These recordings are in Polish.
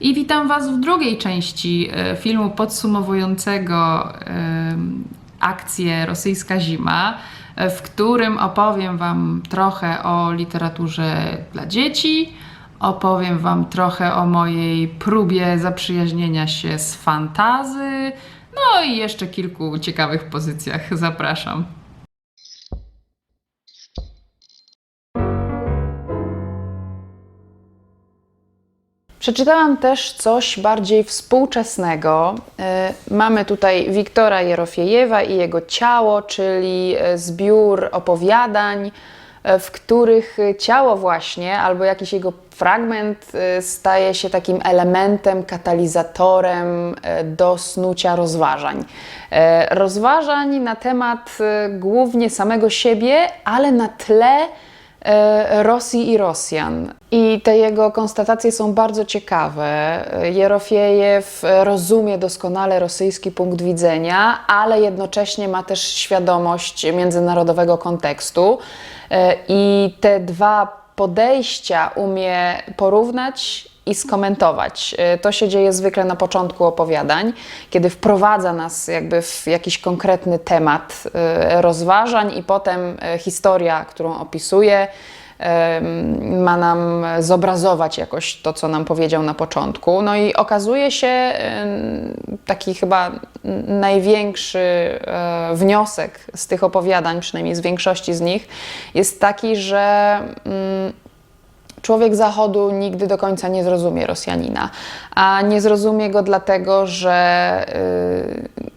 I witam Was w drugiej części e, filmu podsumowującego em, akcję Rosyjska Zima, e, w którym opowiem Wam trochę o literaturze dla dzieci, opowiem Wam trochę o mojej próbie zaprzyjaźnienia się z fantazy, no i jeszcze kilku ciekawych pozycjach. Zapraszam. Przeczytałam też coś bardziej współczesnego. Y, Mamy tutaj Wiktora Jerofiejewa i jego ciało, czyli y, zbiór opowiadań, y, w których ciało właśnie albo jakiś jego fragment staje się takim elementem, katalizatorem do snucia rozważań. Rozważań na temat głównie samego siebie, ale na tle e, Rosji i Rosjan. I te jego konstatacje są bardzo ciekawe. Jerofiejew rozumie doskonale rosyjski punkt widzenia, ale jednocześnie ma też świadomość międzynarodowego kontekstu. E, I te dwa podejścia umie porównać i skomentować. E, To się dzieje zwykle na początku opowiadań, kiedy wprowadza nas jakby w jakiś konkretny temat e, rozważań i potem e, historia, którą opisuje, ma nam zobrazować jakoś to, co nam powiedział na początku. No i okazuje się taki chyba największy wniosek z tych opowiadań, przynajmniej z większości z nich, jest taki, że mm, człowiek Zachodu nigdy do końca nie zrozumie Rosjanina, a nie zrozumie go dlatego, że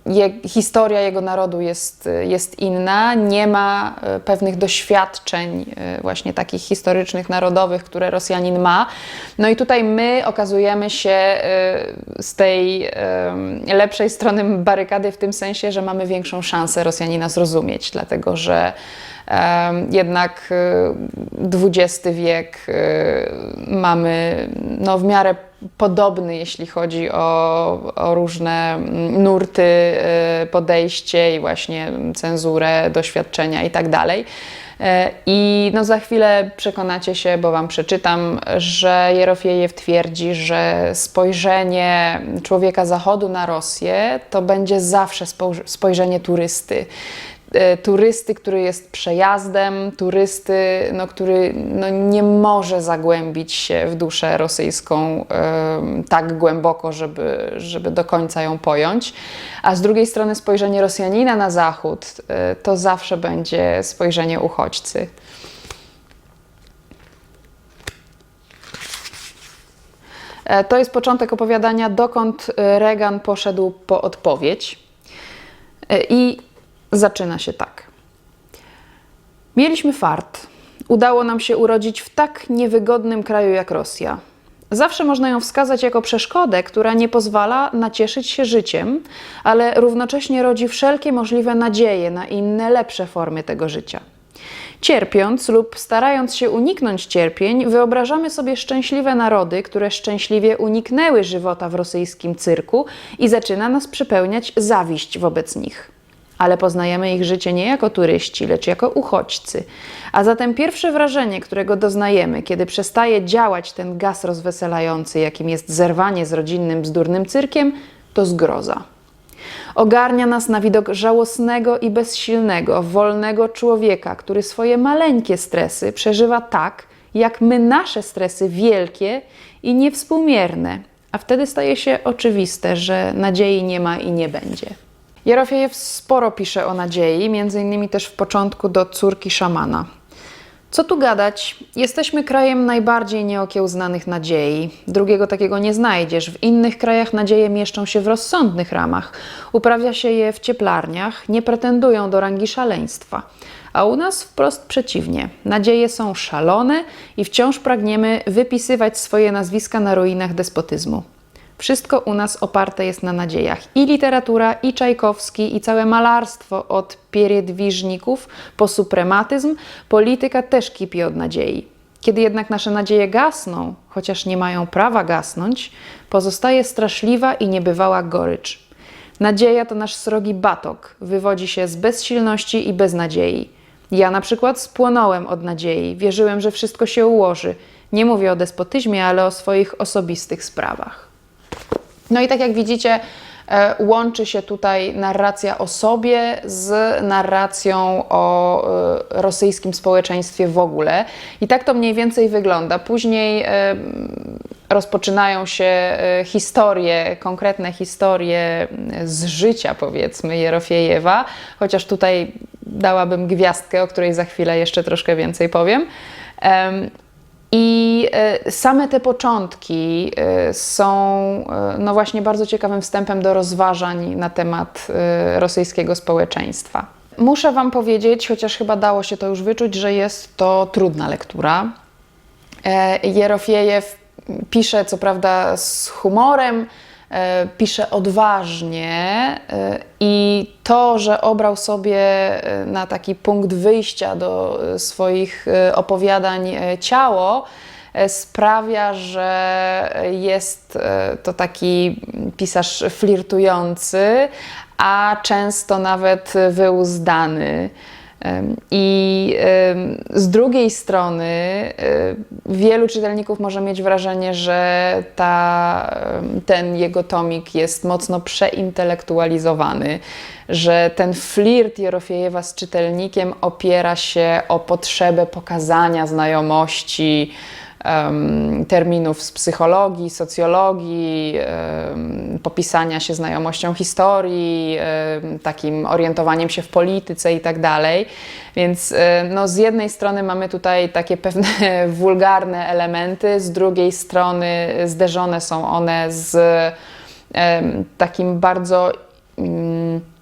y, je, historia jego narodu jest, jest inna, nie ma y, pewnych doświadczeń y, właśnie takich historycznych, narodowych, które Rosjanin ma. No i tutaj my okazujemy się z tej lepszej strony barykady w tym sensie, że mamy większą szansę Rosjanina zrozumieć, dlatego że Jednak y, XX wiek y, mamy no, w miarę podobny, jeśli chodzi o, o różne mm, nurty, y, podejście i właśnie cenzurę, doświadczenia i tak. E, I no za chwilę przekonacie się, bo Wam przeczytam, że Jerofiejew twierdzi, że spojrzenie człowieka Zachodu na Rosję to będzie zawsze spojrz- spojrzenie turysty turysty, który jest przejazdem, turysty, no, który no, nie może zagłębić się w duszę rosyjską tak głęboko, żeby, żeby do końca ją pojąć. A z drugiej strony spojrzenie Rosjanina na zachód e, to zawsze będzie spojrzenie uchodźcy. E, To jest początek opowiadania, dokąd e, Reagan poszedł po odpowiedź. E, I zaczyna się tak. Mieliśmy fart. Udało nam się urodzić w tak niewygodnym kraju jak Rosja. Zawsze można ją wskazać jako przeszkodę, która nie pozwala nacieszyć się życiem, ale równocześnie rodzi wszelkie możliwe nadzieje na inne, lepsze formy tego życia. Cierpiąc lub starając się uniknąć cierpień, wyobrażamy sobie szczęśliwe narody, które szczęśliwie uniknęły żywota w rosyjskim cyrku i zaczyna nas przepełniać zawiść wobec nich. Ale poznajemy ich życie nie jako turyści, lecz jako uchodźcy. A zatem pierwsze wrażenie, którego doznajemy, kiedy przestaje działać ten gaz rozweselający, jakim jest zerwanie z rodzinnym bzdurnym cyrkiem, to zgroza. Ogarnia nas na widok żałosnego i bezsilnego, wolnego człowieka, który swoje maleńkie stresy przeżywa tak, jak my nasze stresy wielkie i niewspółmierne. A wtedy staje się oczywiste, że nadziei nie ma i nie będzie. Jerofiejew sporo pisze o nadziei, między innymi też w początku do córki szamana. Co tu gadać? Jesteśmy krajem najbardziej nieokiełznanych nadziei. Drugiego takiego nie znajdziesz. W innych krajach nadzieje mieszczą się w rozsądnych ramach. Uprawia się je w cieplarniach, nie pretendują do rangi szaleństwa. A u nas wprost przeciwnie. Nadzieje są szalone i wciąż pragniemy wypisywać swoje nazwiska na ruinach despotyzmu. Wszystko u nas oparte jest na nadziejach. I literatura, i Czajkowski, i całe malarstwo od pieredwiżników po suprematyzm, polityka też kipi od nadziei. Kiedy jednak nasze nadzieje gasną, chociaż nie mają prawa gasnąć, pozostaje straszliwa i niebywała gorycz. Nadzieja to nasz srogi batok, wywodzi się z bezsilności i beznadziei. Ja na przykład spłonąłem od nadziei, wierzyłem, że wszystko się ułoży. Nie mówię o despotyzmie, ale o swoich osobistych sprawach. No i tak jak widzicie, e, łączy się tutaj narracja o sobie z narracją o e, rosyjskim społeczeństwie w ogóle. I tak to mniej więcej wygląda. Później e, rozpoczynają się historie, konkretne historie z życia, powiedzmy, Jerofiejewa, chociaż tutaj dałabym gwiazdkę, o której za chwilę jeszcze troszkę więcej powiem. I e, same te początki e, są e, no właśnie bardzo ciekawym wstępem do rozważań na temat rosyjskiego społeczeństwa. Muszę Wam powiedzieć, chociaż chyba dało się to już wyczuć, że jest to trudna lektura. Jerofiejew pisze co prawda z humorem, pisze odważnie e, i to, że obrał sobie e, na taki punkt wyjścia do e, swoich e, opowiadań e, ciało, e, sprawia, że jest e, to taki pisarz flirtujący, a często nawet wyuzdany. I z drugiej strony em, wielu czytelników może mieć wrażenie, że ta, ten jego tomik jest mocno przeintelektualizowany, że ten flirt Jerofiejewa z czytelnikiem opiera się o potrzebę pokazania znajomości terminów z psychologii, socjologii, popisania się znajomością historii, takim orientowaniem się w polityce i tak dalej. Więc no, z jednej strony mamy tutaj takie pewne wulgarne elementy, z drugiej strony zderzone są one z takim bardzo mm,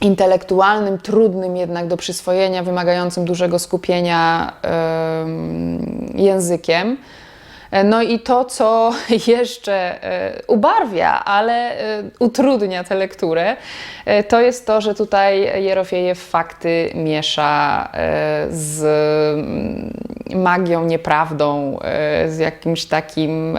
intelektualnym, trudnym jednak do przyswojenia, wymagającym dużego skupienia em, językiem. E, No i to, co jeszcze e, ubarwia, ale e, utrudnia tę lekturę, to jest to, że tutaj Jerofiejew fakty miesza z mm, magią, nieprawdą, z jakimś takim,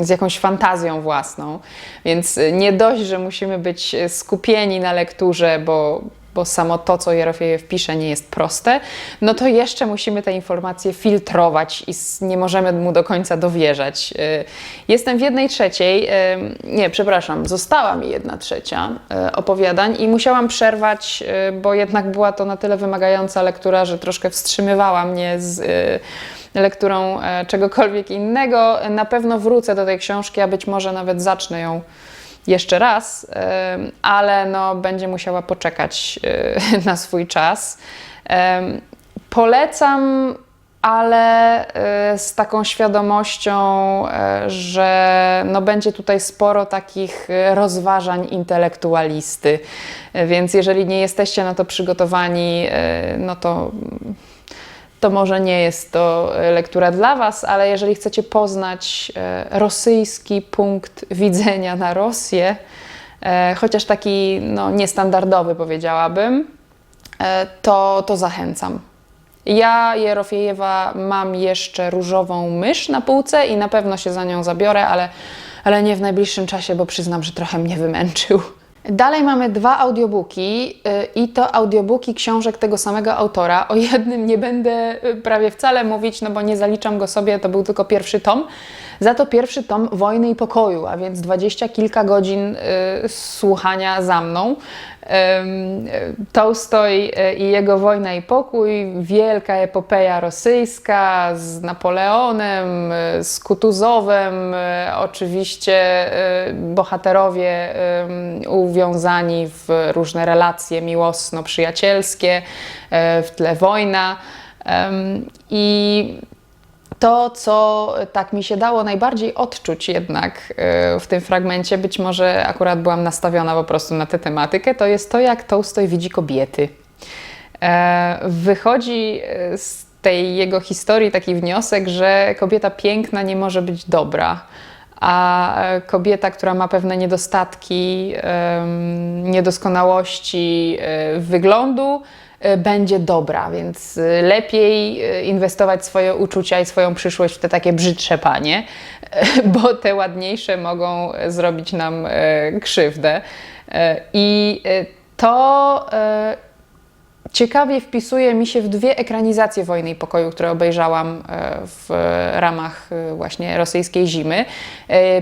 z jakąś fantazją własną. Więc nie dość, że musimy być skupieni na lekturze, bo bo samo to, co Jerofiejew pisze, nie jest proste, no to jeszcze musimy te informacje filtrować i nie możemy mu do końca dowierzać. Y, Jestem w jednej trzeciej, y, nie, przepraszam, została mi jedna trzecia y, opowiadań i musiałam przerwać, bo jednak była to na tyle wymagająca lektura, że troszkę wstrzymywała mnie z lekturą e, czegokolwiek innego. Na pewno wrócę do tej książki, a być może nawet zacznę ją jeszcze raz, ale no, będzie musiała poczekać e, na swój czas. Polecam, ale e, z taką świadomością, e, że no, będzie tutaj sporo takich rozważań intelektualisty. Więc jeżeli nie jesteście na to przygotowani, no to to może nie jest to e, lektura dla Was, ale jeżeli chcecie poznać e, rosyjski punkt widzenia na Rosję, e, chociaż taki no, niestandardowy powiedziałabym, to, to zachęcam. Ja Jerofiejewa mam jeszcze różową mysz na półce i na pewno się za nią zabiorę, ale, ale nie w najbliższym czasie, bo przyznam, że trochę mnie wymęczył. Dalej mamy dwa audiobooki y, i to audiobooki książek tego samego autora. O jednym nie będę y, prawie wcale mówić, no bo nie zaliczam go sobie, to był tylko pierwszy tom. Za to pierwszy tom Wojny i Pokoju, a więc dwadzieścia kilka godzin y, słuchania za mną. Tolstoj y, i jego Wojna i Pokój, wielka epopeja rosyjska z Napoleonem, y, z Kutuzowem, y, oczywiście bohaterowie uwiązani w różne relacje miłosno-przyjacielskie, w tle wojna. I to, co tak mi się dało najbardziej odczuć jednak e, w tym fragmencie, być może akurat byłam nastawiona po prostu na tę tematykę, to jest to, jak Tolstoj widzi kobiety. E, Wychodzi e, z tej jego historii taki wniosek, że kobieta piękna nie może być dobra, a e, kobieta, która ma pewne niedostatki, niedoskonałości e, wyglądu, będzie dobra, więc e, lepiej e, inwestować swoje uczucia i swoją przyszłość w te takie brzydsze panie, bo te ładniejsze mogą zrobić nam krzywdę. I to ciekawie wpisuje mi się w dwie ekranizacje Wojny i Pokoju, które obejrzałam w ramach właśnie rosyjskiej zimy.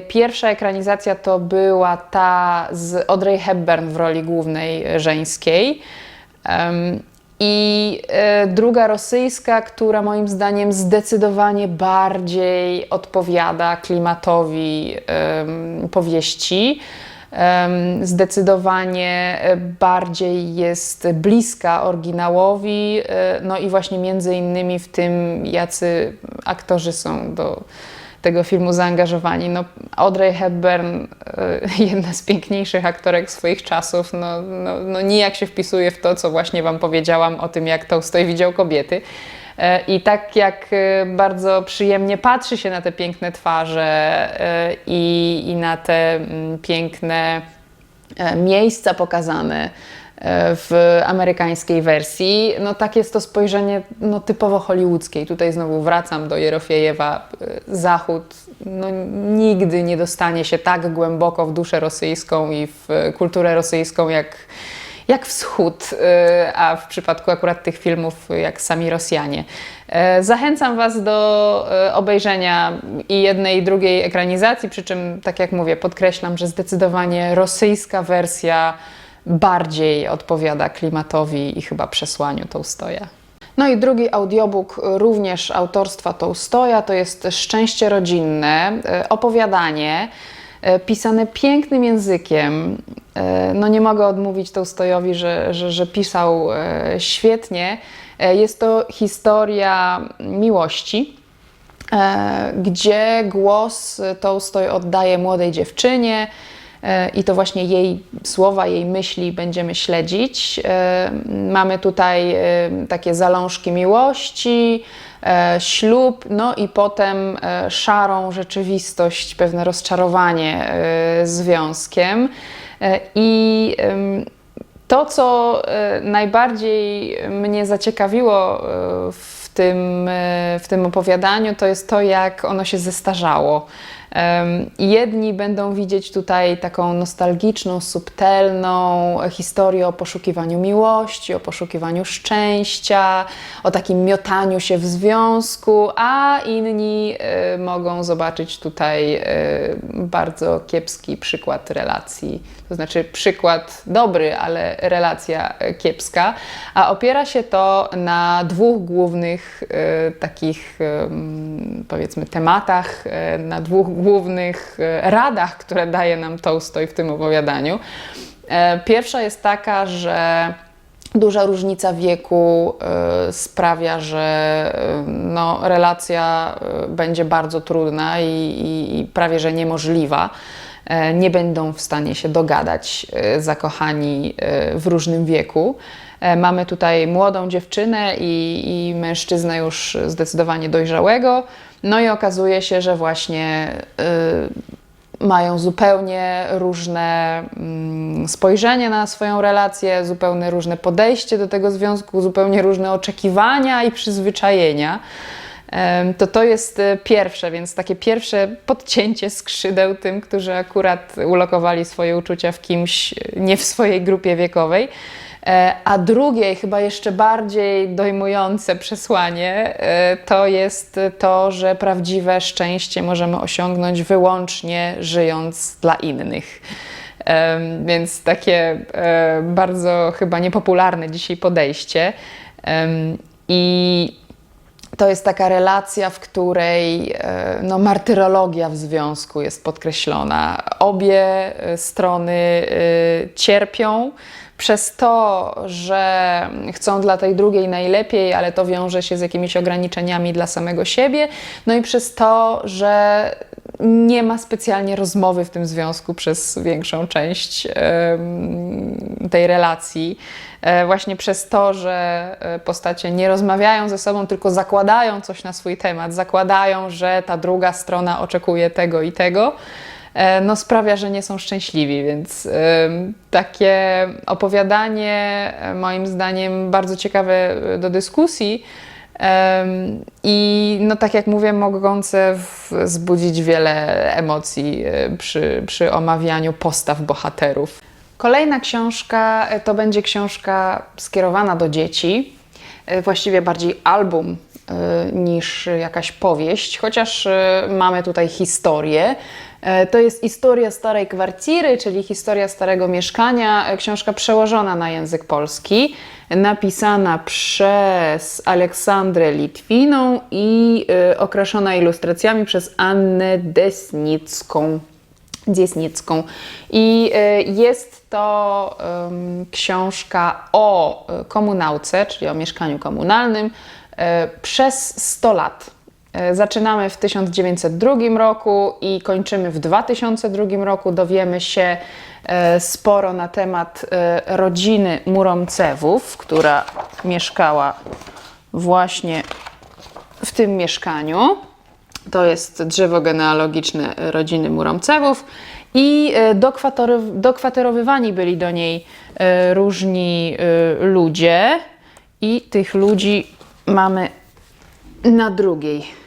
Pierwsza ekranizacja to była ta z Audrey Hepburn w roli głównej żeńskiej. I e, druga rosyjska, która moim zdaniem zdecydowanie bardziej odpowiada klimatowi powieści. Zdecydowanie e, bardziej jest bliska oryginałowi, e, no i właśnie między innymi w tym, jacy aktorzy są do tego filmu zaangażowani. No, Audrey Hepburn, e, jedna z piękniejszych aktorek swoich czasów, no, no, no nijak się wpisuje w to, co właśnie Wam powiedziałam o tym, jak Tolstoj widział kobiety. E, I tak jak e, bardzo przyjemnie patrzy się na te piękne twarze e, i, i na te mm, piękne e, miejsca pokazane w amerykańskiej wersji, no tak jest to spojrzenie no, typowo hollywoodzkie. Tutaj znowu wracam do Jerofiejewa. E, Zachód no, nigdy nie dostanie się tak głęboko w duszę rosyjską i w e, kulturę rosyjską jak, jak wschód, e, a w przypadku akurat tych filmów jak sami Rosjanie. E, Zachęcam Was do e, obejrzenia i jednej i drugiej ekranizacji, przy czym, tak jak mówię, podkreślam, że zdecydowanie rosyjska wersja bardziej odpowiada klimatowi i chyba przesłaniu Tołstoja. No i drugi audiobook również autorstwa Tołstoja to jest Szczęście rodzinne, e, opowiadanie e, pisane pięknym językiem. E, No nie mogę odmówić Tołstojowi, że, że, że pisał świetnie. Jest to historia miłości, gdzie głos Tołstoj oddaje młodej dziewczynie i to właśnie jej słowa, jej myśli będziemy śledzić. E, Mamy tutaj e, takie zalążki miłości, e, ślub, no i potem e, szarą rzeczywistość, pewne rozczarowanie e, związkiem. E, I to, co e, najbardziej mnie zaciekawiło e, w tym, e, w tym opowiadaniu, to jest to, jak ono się zestarzało. Jedni będą widzieć tutaj taką nostalgiczną, subtelną historię o poszukiwaniu miłości, o poszukiwaniu szczęścia, o takim miotaniu się w związku, a inni e, mogą zobaczyć tutaj e, bardzo kiepski przykład relacji. To znaczy przykład dobry, ale relacja e, kiepska, a opiera się to na dwóch głównych takich powiedzmy tematach, na dwóch głównych e, radach, które daje nam Tolstoj w tym opowiadaniu. E, Pierwsza jest taka, że duża różnica wieku e, sprawia, że no, relacja będzie bardzo trudna i, i, i prawie że niemożliwa. Nie będą w stanie się dogadać zakochani w różnym wieku. Mamy tutaj młodą dziewczynę i, i mężczyznę już zdecydowanie dojrzałego. No i okazuje się, że właśnie y, mają zupełnie różne mm, spojrzenie na swoją relację, zupełnie różne podejście do tego związku, zupełnie różne oczekiwania i przyzwyczajenia. To to jest e, pierwsze, więc takie pierwsze podcięcie skrzydeł tym, którzy akurat ulokowali swoje uczucia w kimś e, nie w swojej grupie wiekowej. E, A drugie, chyba jeszcze bardziej dojmujące przesłanie, e, to jest to, że prawdziwe szczęście możemy osiągnąć wyłącznie żyjąc dla innych. Em, Więc takie e, bardzo chyba niepopularne dzisiaj podejście. I to jest taka relacja, w której e, no, martyrologia w związku jest podkreślona. Obie e, strony e, cierpią przez to, że chcą dla tej drugiej najlepiej, ale to wiąże się z jakimiś ograniczeniami dla samego siebie. No i przez to, że nie ma specjalnie rozmowy w tym związku przez większą część tej relacji. E, Właśnie przez to, że e, postacie nie rozmawiają ze sobą, tylko zakładają coś na swój temat, zakładają, że ta druga strona oczekuje tego i tego, e, no sprawia, że nie są szczęśliwi, więc takie opowiadanie moim zdaniem bardzo ciekawe do dyskusji. I no tak jak mówię, mogące wzbudzić wiele emocji e, przy, przy omawianiu postaw bohaterów. Kolejna książka e, to będzie książka skierowana do dzieci, e, właściwie bardziej album niż jakaś powieść, chociaż mamy tutaj historię. To jest historia starej kwartiry, czyli historia starego mieszkania, książka przełożona na język polski, napisana przez Aleksandrę Litwiną i e, okraszona ilustracjami przez Annę Desnicką. Dziesnicką. I e, jest to em, książka o e, komunałce, czyli o mieszkaniu komunalnym e, przez 100 lat. E, Zaczynamy w 1902 roku i kończymy w 2002 roku. Dowiemy się e, sporo na temat e, rodziny Muromcewów, która mieszkała właśnie w tym mieszkaniu. To jest drzewo genealogiczne rodziny Muromcewów i dokwaterow- dokwaterowywani byli do niej różni ludzie i tych ludzi mamy na drugiej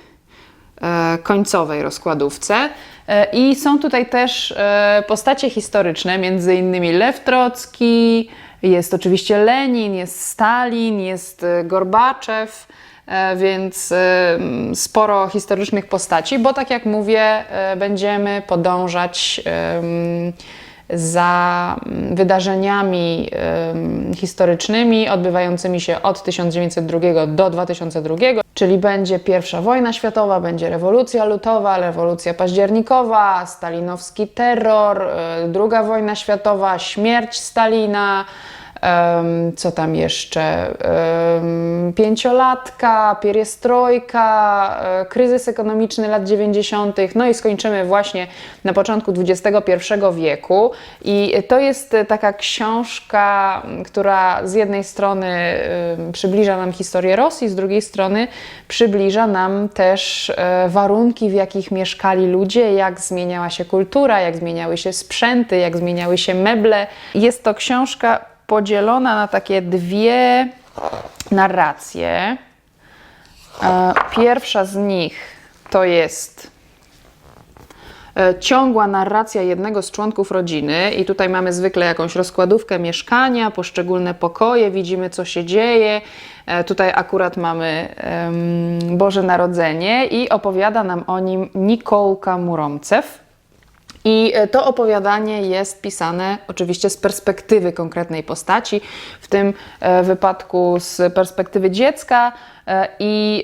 końcowej rozkładówce. E, I są tutaj też e, postacie historyczne, między innymi Lew Trocki, jest oczywiście Lenin, jest Stalin, jest e, Gorbaczew, e, więc e, sporo historycznych postaci, bo tak jak mówię, e, będziemy podążać za mm, wydarzeniami historycznymi odbywającymi się od 1902 do 2002, czyli będzie pierwsza wojna światowa, będzie rewolucja lutowa, rewolucja październikowa, stalinowski terror, e, druga wojna światowa, śmierć Stalina, co tam jeszcze? Pięciolatka, pieriestrojka, e, kryzys ekonomiczny lat 90., no i skończymy właśnie na początku XXI wieku. I to jest e, taka książka, która z jednej strony przybliża nam historię Rosji, z drugiej strony przybliża nam też e, warunki, w jakich mieszkali ludzie, jak zmieniała się kultura, jak zmieniały się sprzęty, jak zmieniały się meble. Jest to książka podzielona na takie dwie narracje. E, Pierwsza z nich to jest e, ciągła narracja jednego z członków rodziny, i tutaj mamy zwykle jakąś rozkładówkę mieszkania, poszczególne pokoje, widzimy co się dzieje. E, Tutaj akurat mamy Boże Narodzenie i opowiada nam o nim Nikolka Muromcew. I e, to opowiadanie jest pisane oczywiście z perspektywy konkretnej postaci, w tym e, wypadku z perspektywy dziecka. e, I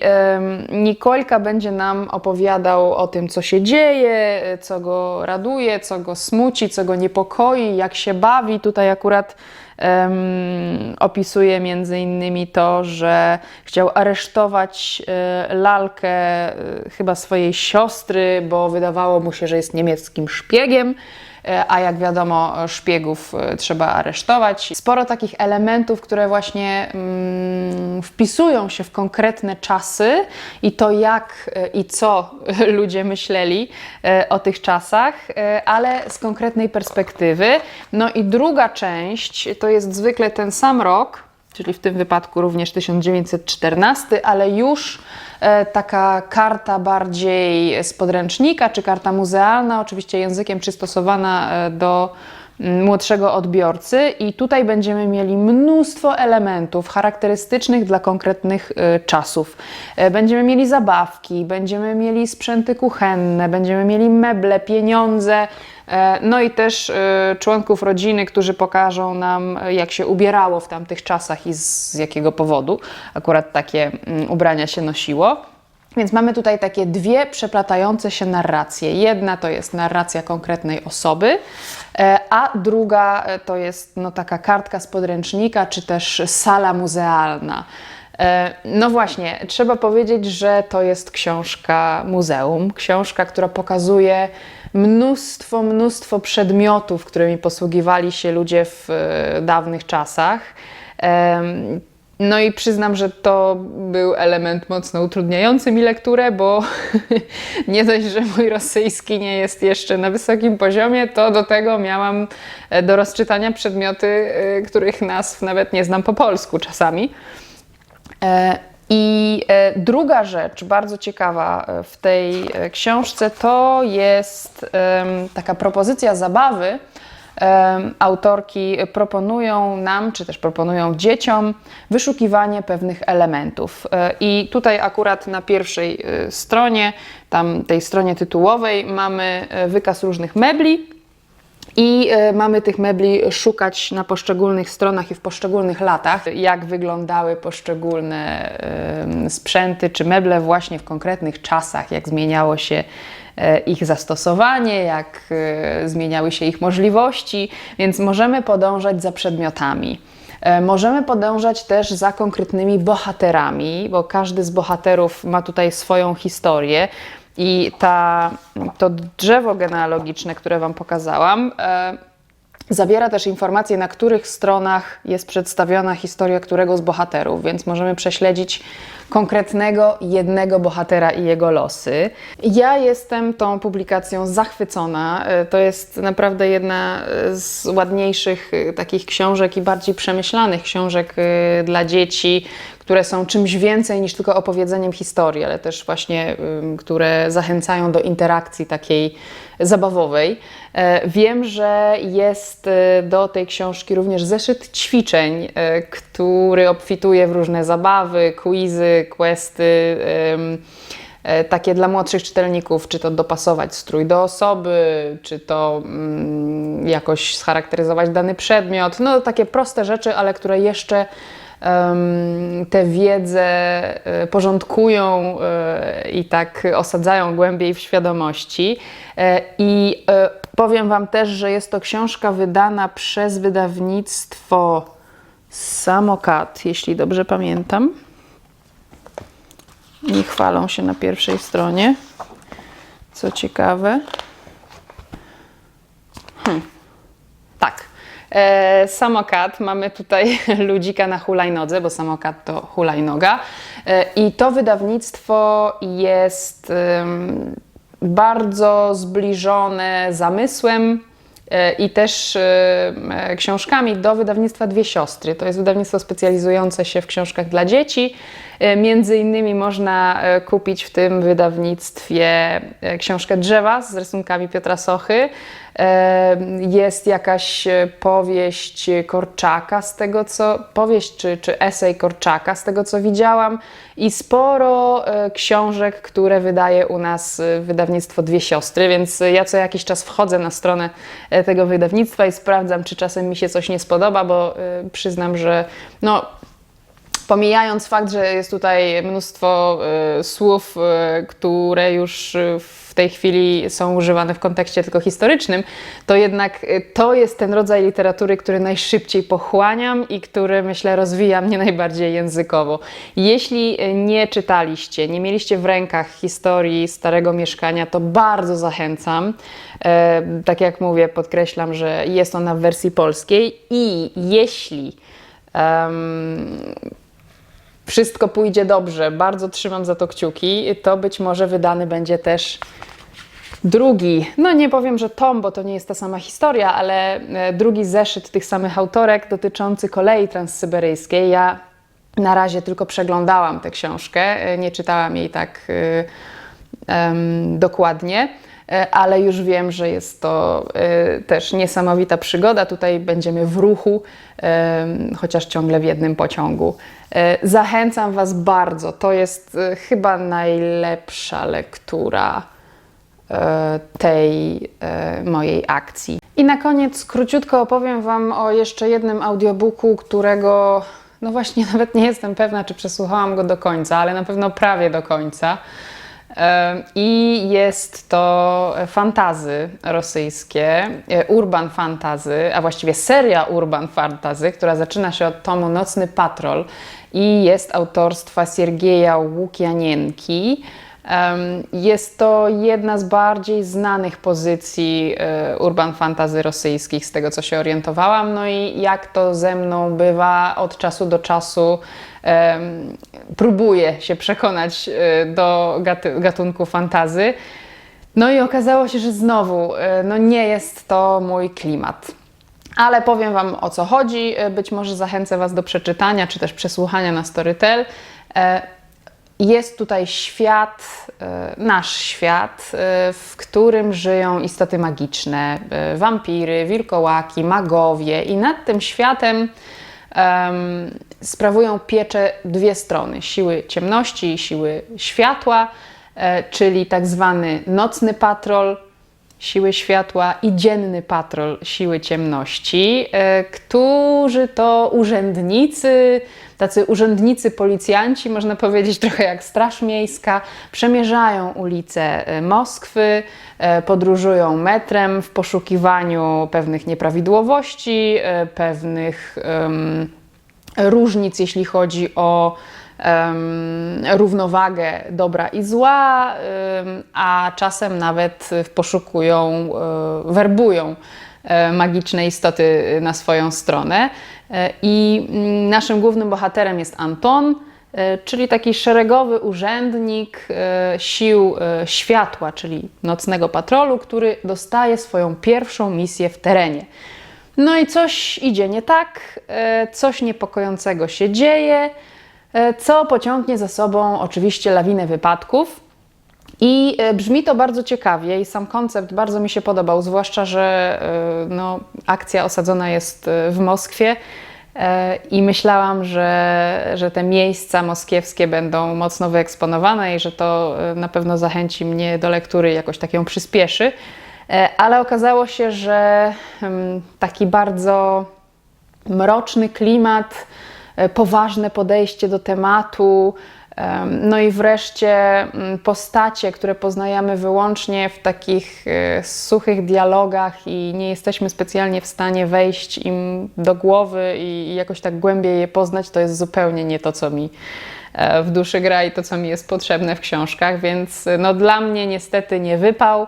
Nikolka będzie nam opowiadał o tym, co się dzieje, co go raduje, co go smuci, co go niepokoi, jak się bawi. Tutaj akurat em, opisuje między innymi to, że chciał aresztować e, lalkę e, chyba swojej siostry, bo wydawało mu się, że jest niemieckim szpiegiem. E, A jak wiadomo, szpiegów e, trzeba aresztować. Sporo takich elementów, które właśnie mm, wpisują się w konkretne czasy i to, jak e, i co ludzie myśleli o tych czasach, ale z konkretnej perspektywy. No i druga część to jest zwykle ten sam rok, czyli w tym wypadku również 1914, ale już e, taka karta bardziej z podręcznika, czy karta muzealna, oczywiście językiem przystosowana e, do mm, młodszego odbiorcy i tutaj będziemy mieli mnóstwo elementów charakterystycznych dla konkretnych e, czasów. Będziemy mieli zabawki, będziemy mieli sprzęty kuchenne, będziemy mieli meble, pieniądze, no i też e, członków rodziny, którzy pokażą nam, e, jak się ubierało w tamtych czasach i z jakiego powodu akurat takie mm, ubrania się nosiło. Więc mamy tutaj takie dwie przeplatające się narracje. Jedna to jest narracja konkretnej osoby, e, a druga e, to jest no, taka kartka z podręcznika, czy też sala muzealna. E, No właśnie, trzeba powiedzieć, że to jest książka muzeum, książka, która pokazuje mnóstwo, mnóstwo przedmiotów, którymi posługiwali się ludzie w e, dawnych czasach. Em, no i przyznam, że to był element mocno utrudniający mi lekturę, bo nie dość, że mój rosyjski nie jest jeszcze na wysokim poziomie, to do tego miałam e, do rozczytania przedmioty, e, których nazw nawet nie znam po polsku czasami. E, I e, druga rzecz, bardzo ciekawa e, w tej książce, to jest taka propozycja zabawy autorki proponują nam, czy też proponują dzieciom wyszukiwanie pewnych elementów. I tutaj akurat na pierwszej stronie, tam tej stronie tytułowej, mamy wykaz różnych mebli. I e, mamy tych mebli szukać na poszczególnych stronach i w poszczególnych latach, jak wyglądały poszczególne sprzęty czy meble właśnie w konkretnych czasach, jak zmieniało się e, ich zastosowanie, jak e, zmieniały się ich możliwości, więc możemy podążać za przedmiotami. Możemy podążać też za konkretnymi bohaterami, bo każdy z bohaterów ma tutaj swoją historię. I ta, to drzewo genealogiczne, które Wam pokazałam, e, zawiera też informacje, na których stronach jest przedstawiona historia którego z bohaterów, więc możemy prześledzić konkretnego jednego bohatera i jego losy. Ja jestem tą publikacją zachwycona. E, To jest naprawdę jedna e, z ładniejszych e, takich książek i bardziej przemyślanych książek dla dzieci, które są czymś więcej niż tylko opowiedzeniem historii, ale też właśnie, które zachęcają do interakcji takiej zabawowej. Wiem, że jest do tej książki również zeszyt ćwiczeń, który obfituje w różne zabawy, quizy, questy. ym, e, takie dla młodszych czytelników, czy to dopasować strój do osoby, czy to mm, jakoś scharakteryzować dany przedmiot. No takie proste rzeczy, ale które jeszcze em, tę wiedzę e, porządkują e, i tak osadzają głębiej w świadomości. I powiem Wam też, że jest to książka wydana przez wydawnictwo Samokat, jeśli dobrze pamiętam. Nie chwalą się na pierwszej stronie. Co ciekawe. Hmm. Tak. E, samokat, mamy tutaj ludzika na hulajnodze, bo samokat to hulajnoga. E, I to wydawnictwo jest em, bardzo zbliżone zamysłem e, i też e, e, książkami do wydawnictwa Dwie Siostry. To jest wydawnictwo specjalizujące się w książkach dla dzieci. E, Między innymi można e, kupić w tym wydawnictwie e, książkę Drzewa z rysunkami Piotra Sochy. Jest jakaś powieść Korczaka, z tego co powieść czy, czy esej Korczaka, z tego co widziałam, i sporo książek, które wydaje u nas wydawnictwo Dwie Siostry, więc ja co jakiś czas wchodzę na stronę tego wydawnictwa i sprawdzam, czy czasem mi się coś nie spodoba, bo przyznam, że no, Pomijając fakt, że jest tutaj mnóstwo e, słów, e, które już e, w tej chwili są używane w kontekście tylko historycznym, to jednak e, to jest ten rodzaj literatury, który najszybciej pochłaniam i który myślę rozwija mnie najbardziej językowo. Jeśli nie czytaliście, nie mieliście w rękach historii Starego Mieszkania, to bardzo zachęcam. E, tak jak mówię, podkreślam, że jest ona w wersji polskiej i jeśli em, wszystko pójdzie dobrze, bardzo trzymam za to kciuki, to być może wydany będzie też drugi, no nie powiem, że tom, bo to nie jest ta sama historia, ale e, drugi zeszyt tych samych autorek dotyczący kolei transsyberyjskiej. Ja na razie tylko przeglądałam tę książkę, e, nie czytałam jej tak e, dokładnie, ale już wiem, że jest to e, też niesamowita przygoda. Tutaj będziemy w ruchu, chociaż ciągle w jednym pociągu. E, Zachęcam Was bardzo. To jest e, chyba najlepsza lektura e, tej e, mojej akcji. I na koniec króciutko opowiem Wam o jeszcze jednym audiobooku, którego no właśnie nawet nie jestem pewna, czy przesłuchałam go do końca, ale na pewno prawie do końca. I jest to fantazy rosyjskie, e, urban fantazy, a właściwie seria urban fantazy, która zaczyna się od tomu Nocny Patrol i jest autorstwa Siergieja Łukianienki. Jest to jedna z bardziej znanych pozycji e, urban fantazy rosyjskich, z tego co się orientowałam. No i jak to ze mną bywa od czasu do czasu, em, próbuję się przekonać e, do gatunku fantazy. No i okazało się, że znowu e, no nie jest to mój klimat. Ale powiem Wam o co chodzi. E, Być może zachęcę Was do przeczytania czy też przesłuchania na Storytel. Jest tutaj świat, nasz świat, w którym żyją istoty magiczne, wampiry, wilkołaki, magowie, i nad tym światem em, sprawują pieczę dwie strony: siły ciemności i siły światła, e, czyli tak zwany nocny patrol, siły światła i dzienny patrol siły ciemności, e, którzy to urzędnicy, tacy urzędnicy policjanci, można powiedzieć trochę jak Straż Miejska, przemierzają ulice e, Moskwy, e, podróżują metrem w poszukiwaniu pewnych nieprawidłowości, pewnych em, różnic, jeśli chodzi o równowagę dobra i zła, a czasem nawet poszukują, e, werbują e, magiczne istoty na swoją stronę. E, I mm, naszym głównym bohaterem jest Anton, czyli taki szeregowy urzędnik sił światła, czyli nocnego patrolu, który dostaje swoją pierwszą misję w terenie. No i coś idzie nie tak, coś niepokojącego się dzieje, co pociągnie za sobą oczywiście lawinę wypadków. I e, brzmi to bardzo ciekawie i sam koncept bardzo mi się podobał, zwłaszcza, że e, no, akcja osadzona jest e, w Moskwie e, i myślałam, że, że te miejsca moskiewskie będą mocno wyeksponowane i że to e, na pewno zachęci mnie do lektury, jakoś tak ją przyspieszy. E, Ale okazało się, że em, taki bardzo mroczny klimat, e, poważne podejście do tematu. em, No i wreszcie mm, postacie, które poznajemy wyłącznie w takich e, suchych dialogach i nie jesteśmy specjalnie w stanie wejść im do głowy i jakoś tak głębiej je poznać, to jest zupełnie nie to, co mi e, w duszy gra i to, co mi jest potrzebne w książkach, więc e, no, dla mnie niestety nie wypał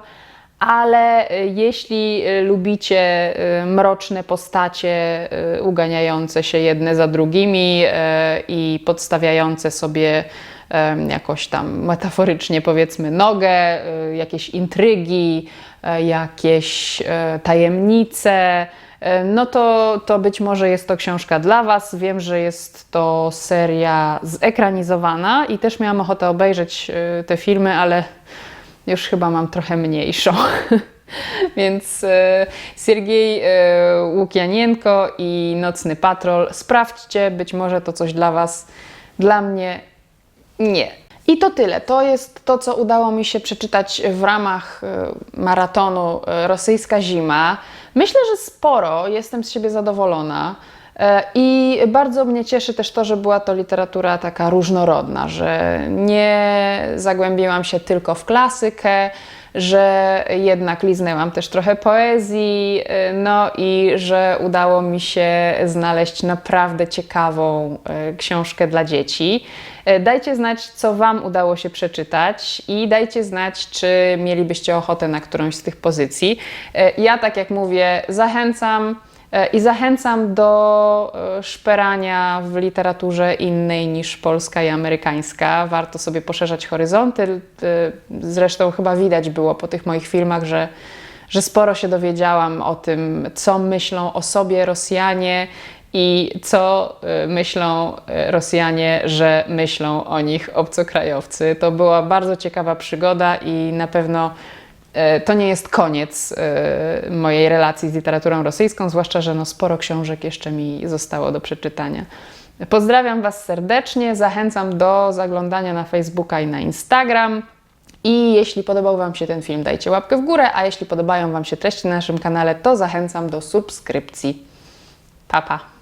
ale y, jeśli y, lubicie y, mroczne postacie uganiające się jedne za drugimi i podstawiające sobie jakoś tam metaforycznie powiedzmy nogę, jakieś intrygi, jakieś tajemnice, no to, to być może jest to książka dla Was. Wiem, że jest to seria zekranizowana i też miałam ochotę obejrzeć te filmy, ale już chyba mam trochę mniejszą. Więc e, Siergiej e, Łukianienko i Nocny Patrol. Sprawdźcie, być może to coś dla Was. Dla mnie nie. I to tyle. To jest to, co udało mi się przeczytać w ramach e, maratonu e, Rosyjska Zima. Myślę, że sporo. Jestem z siebie zadowolona. I bardzo mnie cieszy też to, że była to literatura taka różnorodna, że nie zagłębiłam się tylko w klasykę, że jednak liznęłam też trochę poezji, e, no i że udało mi się znaleźć naprawdę ciekawą e, książkę dla dzieci. E, Dajcie znać, co Wam udało się przeczytać i dajcie znać, czy mielibyście ochotę na którąś z tych pozycji. Ja, tak jak mówię, zachęcam. E, I zachęcam do e, szperania w literaturze innej niż polska i amerykańska. Warto sobie poszerzać horyzonty. E, Zresztą chyba widać było po tych moich filmach, że, że sporo się dowiedziałam o tym, co myślą o sobie Rosjanie i co myślą Rosjanie, że myślą o nich obcokrajowcy. To była bardzo ciekawa przygoda i na pewno To nie jest koniec e, mojej relacji z literaturą rosyjską, zwłaszcza, że no sporo książek jeszcze mi zostało do przeczytania. Pozdrawiam Was serdecznie, zachęcam do zaglądania na Facebooka i na Instagram. I jeśli podobał Wam się ten film, dajcie łapkę w górę, a jeśli podobają Wam się treści na naszym kanale, to zachęcam do subskrypcji. Pa, pa!